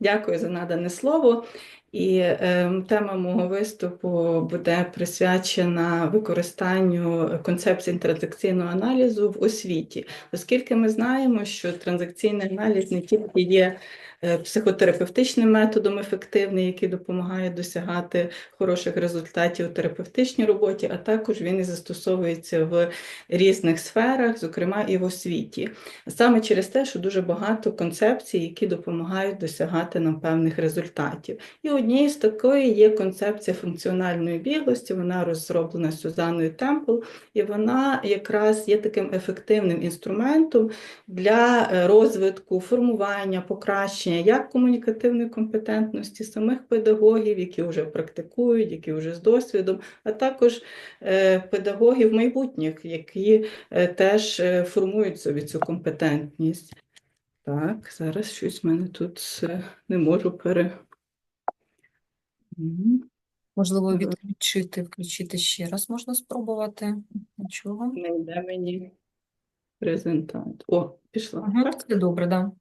Дякую за надане слово. І е, тема мого виступу буде присвячена використанню концепції транзакційного аналізу в освіті, оскільки ми знаємо, що транзакційний аналіз не тільки є психотерапевтичним методом ефективний, який допомагає досягати хороших результатів у терапевтичній роботі, а також він і застосовується в різних сферах, зокрема і в освіті. Саме через те, що дуже багато концепцій, які допомагають досягати нам певних результатів. І однією з такої є концепція функціональної біглості, вона розроблена Сюзанною Темпл, і вона якраз є таким ефективним інструментом для е, розвитку, формування, покращення як комунікативної компетентності самих педагогів, які вже практикують, які вже з досвідом, а також е, педагогів майбутніх, які е, теж формують собі цю компетентність. Так, зараз щось в мене тут не можу пере. Можливо, відключити, включити ще раз можна спробувати. Нічого. Не йде мені презентація. О, пішла. Ага, Так? це добре, да.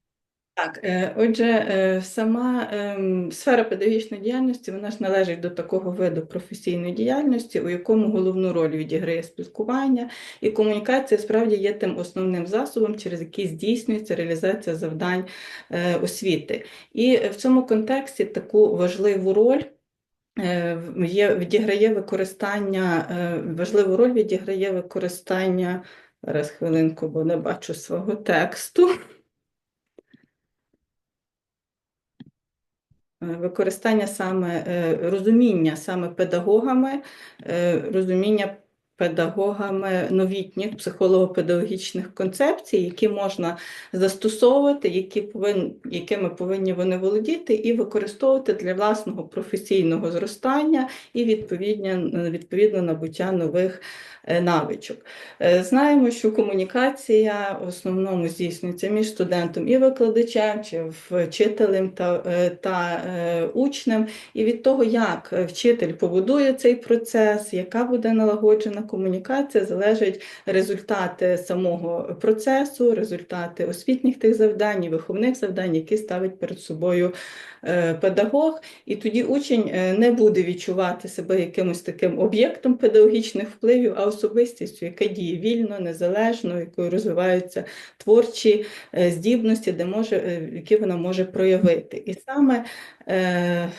Так, е, отже, е, сама ем, сфера педагогічної діяльності вона ж належить до такого виду професійної діяльності, у якому головну роль відіграє спілкування, і комунікація справді є тим основним засобом, через який здійснюється реалізація завдань е, освіти. І в цьому контексті таку важливу роль. Є, відіграє використання, важливу роль відіграє використання, зараз хвилинку, бо не бачу свого тексту. Використання саме е, розуміння саме педагогами, е, розуміння педагогами новітніх психолого-педагогічних концепцій, які можна застосовувати, які повин, якими повинні вони володіти, і використовувати для власного професійного зростання і відповідно, відповідно набуття нових е, навичок. Е, Знаємо, що комунікація в основному здійснюється між студентом і викладачем, чи вчителем та, е, та е, учнем. І від того, як е, вчитель побудує цей процес, яка буде налагоджена комунікація, залежать результати самого процесу, результати освітніх тих завдань, виховних завдань, які ставить перед собою е, педагог. І тоді учень е, не буде відчувати себе якимось таким об'єктом педагогічних впливів, а особистістю, яка діє вільно, незалежно, якою розвиваються творчі е, здібності, де може, е, які вона може проявити. І саме е,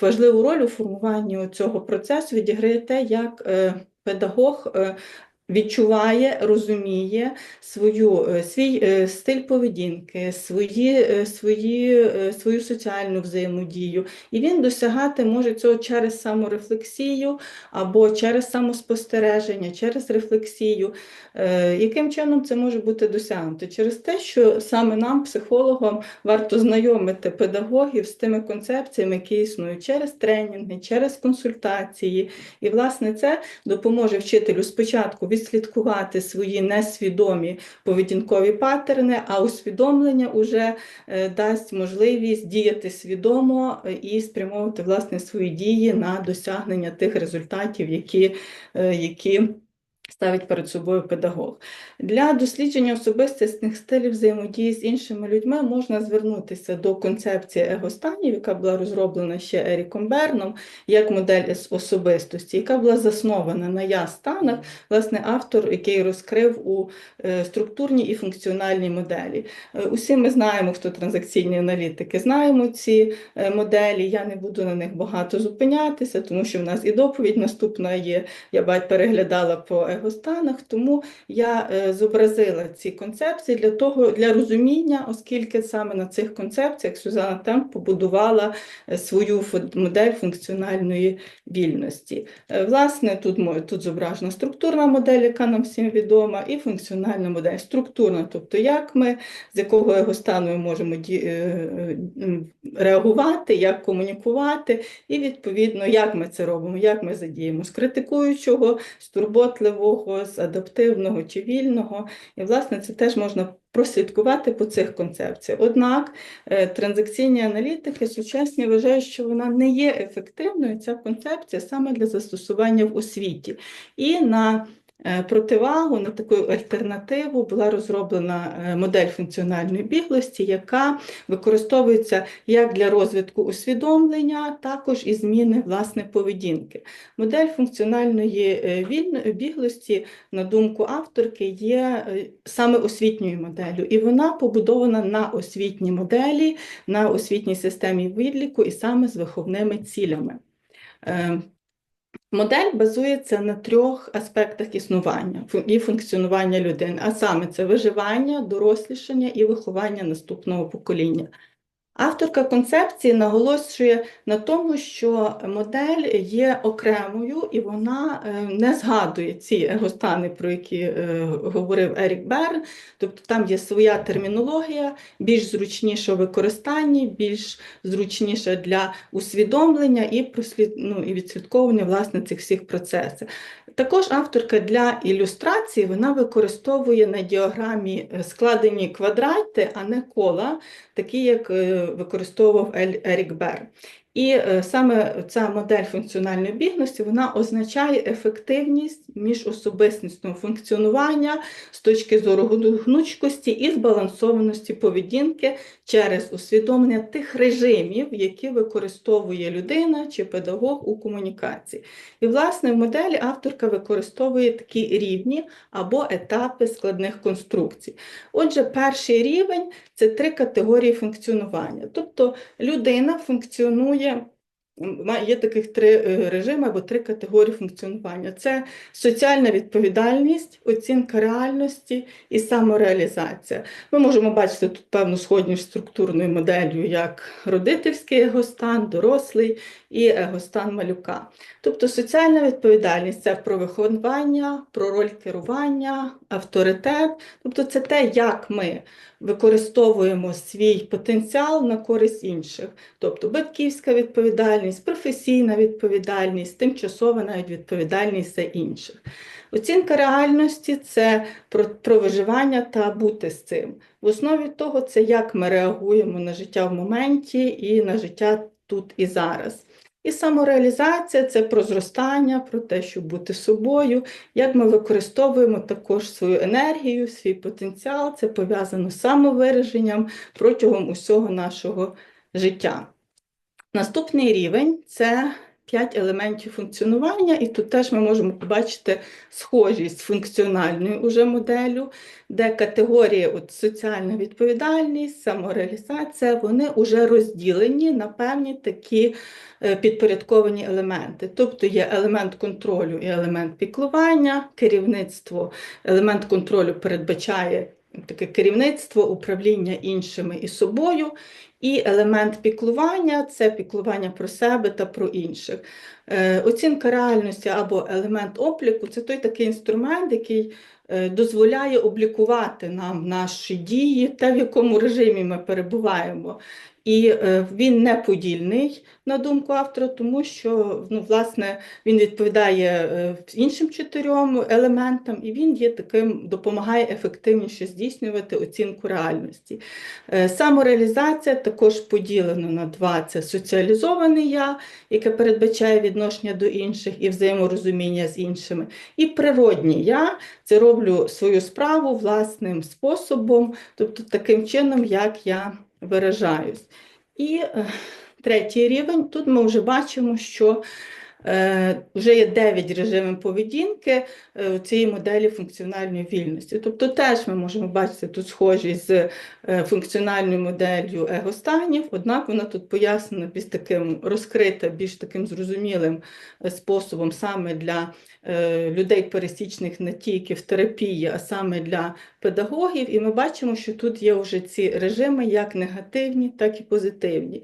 важливу роль у формуванні цього процесу відіграє те, як педагог відчуває, розуміє свою, е, свій е, стиль поведінки, свої, е, свої, свою соціальну взаємодію. І він досягати може цього через саморефлексію або через самоспостереження, через рефлексію. Яким чином це може бути досягнуто? Через те, що саме нам, психологам, варто знайомити педагогів з тими концепціями, які існують через тренінги, через консультації. І, власне, це допоможе вчителю спочатку відслідкувати свої несвідомі поведінкові паттерни, а усвідомлення уже е, дасть можливість діяти свідомо і спрямовувати власне свої дії на досягнення тих результатів, які, е, які ставить перед собою педагог. Для дослідження особистісних стилів взаємодії з іншими людьми можна звернутися до концепції егостанів, яка була розроблена ще Еріком Берном, як модель особистості, яка була заснована на я-станах, власне, автор, який розкрив у е, структурній і функціональній моделі. Е, Усі ми знаємо, хто транзакційні аналітики, знаємо ці е, моделі. Я не буду на них багато зупинятися, тому що в нас і доповідь наступна є. Я бать переглядала по егостанах, тому я е, зобразила ці концепції для того, для розуміння, оскільки саме на цих концепціях Сюзанна Темп побудувала е, свою модель функціональної вільності. Е, Власне, тут, тут зображена структурна модель, яка нам всім відома, і функціональна модель. Структурна, тобто як ми, з якого егостану ми можемо реагувати, як комунікувати, і відповідно, як ми це робимо, як ми задіємо з критикуючого, з турботливого, з адаптивного чи вільного. І, власне, це теж можна прослідкувати по цих концепціях. Однак е, транзакційні аналітики сучасні вважають, що вона не є ефективною, ця концепція саме для застосування в освіті. І на противагу, на таку альтернативу була розроблена е, модель функціональної біглості, яка використовується як для розвитку усвідомлення, також і зміни власне поведінки. Модель функціональної е, біглості, на думку авторки, є е, саме освітньою моделлю, і вона побудована на освітній моделі, на освітній системі відліку і саме з виховними цілями. Модель базується на трьох аспектах існування і функціонування людини, а саме це виживання, дорослішання і виховання наступного покоління. Авторка концепції наголошує на тому, що модель є окремою і вона е, не згадує ці егостани, про які е, говорив Ерік Берн. Тобто там є своя термінологія, більш зручніша в використанні, більш зручніша для усвідомлення і прослід... ну, і відслідковування власне цих всіх процесів. Також авторка для ілюстрації вона використовує на діаграмі е, складені квадрати, а не кола, такі як використовував Ерік Берн. І е, саме ця модель функціональної бігності вона означає ефективність міжособистісного функціонування з точки зору гну- гнучкості і збалансованості поведінки через усвідомлення тих режимів, які використовує людина чи педагог у комунікації. І, власне, в моделі авторка використовує такі рівні або етапи складних конструкцій. Отже, перший рівень це три категорії функціонування. Тобто людина функціонує, yeah. Є таких три е, режими або три категорії функціонування: це соціальна відповідальність, оцінка реальності і самореалізація. Ми можемо бачити тут певну сходність структурною моделлю, як родительський егостан, дорослий і егостан малюка. Тобто соціальна відповідальність це про виховання, про роль керування, авторитет. Тобто це те, як ми використовуємо свій потенціал на користь інших. Тобто батьківська відповідальність, професійна відповідальність, тимчасова навіть відповідальність за інших. Оцінка реальності це про, про виживання та бути з цим. В основі того це як ми реагуємо на життя в моменті і на життя тут і зараз. І самореалізація це про зростання, про те, щоб бути собою, як ми використовуємо також свою енергію, свій потенціал, це пов'язано з самовираженням протягом усього нашого життя. Наступний рівень це п'ять елементів функціонування, і тут теж ми можемо побачити схожість функціональною уже моделлю, де категорії от, соціальна відповідальність, самореалізація, вони вже розділені на певні такі е, підпорядковані елементи. Тобто є елемент контролю і елемент піклування, керівництво, елемент контролю передбачає таке керівництво, управління іншими і собою. І елемент піклування це піклування про себе та про інших. Е, Оцінка реальності або елемент обліку це той такий інструмент, який е, дозволяє облікувати нам наші дії, те, в якому режимі ми перебуваємо. І е, він не подільний, на думку автора, тому що ну, власне, він відповідає е, іншим чотирьом елементам, і він є таким, допомагає ефективніше здійснювати оцінку реальності. Е, Самореалізація також поділена на два: це соціалізоване я, яке передбачає відношення до інших і взаєморозуміння з іншими, і природнє я це роблю свою справу власним способом, тобто таким чином, як я виражаюсь. І е, третій рівень, тут ми вже бачимо, що вже є 9 режимів поведінки е, цієї моделі функціональної вільності. Тобто теж ми можемо бачити тут схожість з е, функціональною моделлю егостанів, однак вона тут пояснена більш таким розкрита, більш таким зрозумілим е, способом саме для е, людей пересічних не тільки в терапії, а саме для педагогів. І ми бачимо, що тут є вже ці режими як негативні, так і позитивні.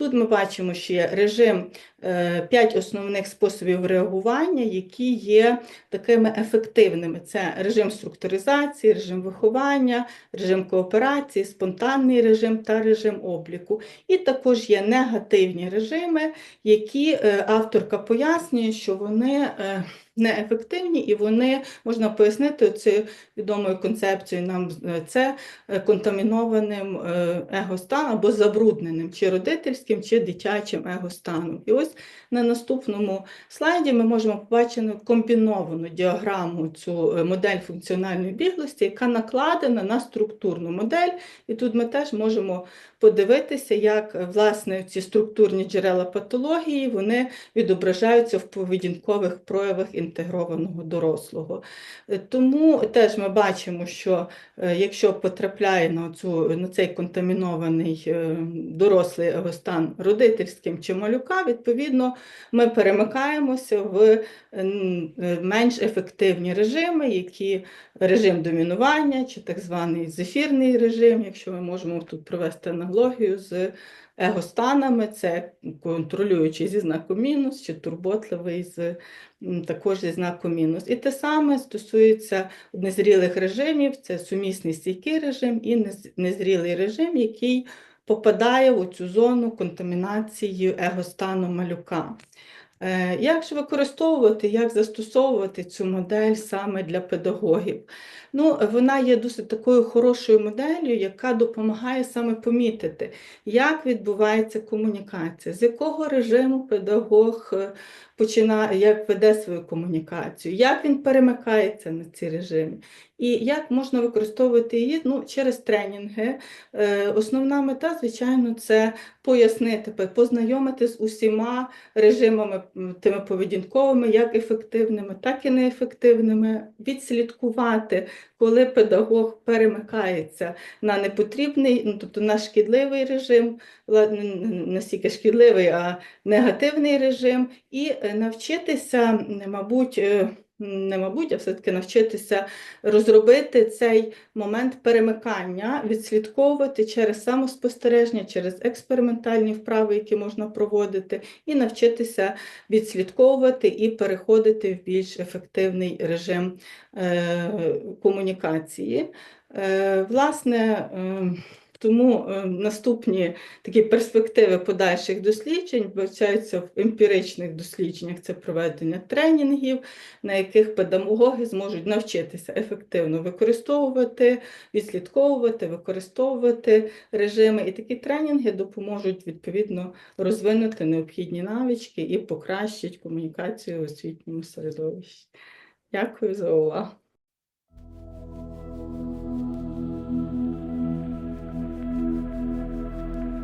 Тут ми бачимо, що є режим е, п'ять основних способів реагування, які є такими ефективними. Це режим структуризації, режим виховання, режим кооперації, спонтанний режим та режим обліку. І також є негативні режими, які е, авторка пояснює, що вони е, неефективні, і вони можна пояснити цією відомою концепцією нам е, це е, контамінованим е, егостаном або забрудненим чи родительським, чи дитячим егостаном. І ось на наступному слайді ми можемо побачити комбіновану діаграму цю модель функціональної біглості, яка накладена на структурну модель. І тут ми теж можемо подивитися, як е, власне ці структурні джерела патології вони відображаються в поведінкових проявах інтегрованого дорослого. Е, Тому теж ми бачимо, що е, якщо потрапляє на, цю, на цей контамінований дорослий егостан родительським чи малюка, відповідно, ми перемикаємося в менш ефективні режими, які режим домінування чи так званий зефірний режим, якщо ми можемо тут провести аналогію з егостанами, це контролюючий зі знаком мінус чи турботливий з також зі знаком мінус. І те саме стосується незрілих режимів, це сумісний стійкий режим і незрілий режим, який попадає у цю зону контамінації егостану малюка. Е, Як ж використовувати, як застосовувати цю модель саме для педагогів? Ну, вона є досить такою хорошою моделлю, яка допомагає саме помітити, як відбувається комунікація, з якого режиму педагог е, починає, як веде свою комунікацію, як він перемикається на ці режими, і як можна використовувати її ну, через тренінги. Е, Основна мета, звичайно, це пояснити, познайомити з усіма режимами тими поведінковими, як ефективними, так і неефективними, відслідкувати, коли педагог перемикається на непотрібний, ну, тобто на шкідливий режим, не стільки шкідливий, а негативний режим, і е, навчитися, мабуть, е, не мабуть, а все-таки навчитися розробити цей момент перемикання, відслідковувати через самоспостереження, через експериментальні вправи, які можна проводити, і навчитися відслідковувати і переходити в більш ефективний режим е, комунікації. Е, Власне, е, тому е, наступні такі перспективи подальших досліджень вбачаються в емпіричних дослідженнях. Це проведення тренінгів, на яких педагоги зможуть навчитися ефективно використовувати, відслідковувати, використовувати режими. І такі тренінги допоможуть відповідно розвинути необхідні навички і покращити комунікацію в освітньому середовищі. Дякую за увагу.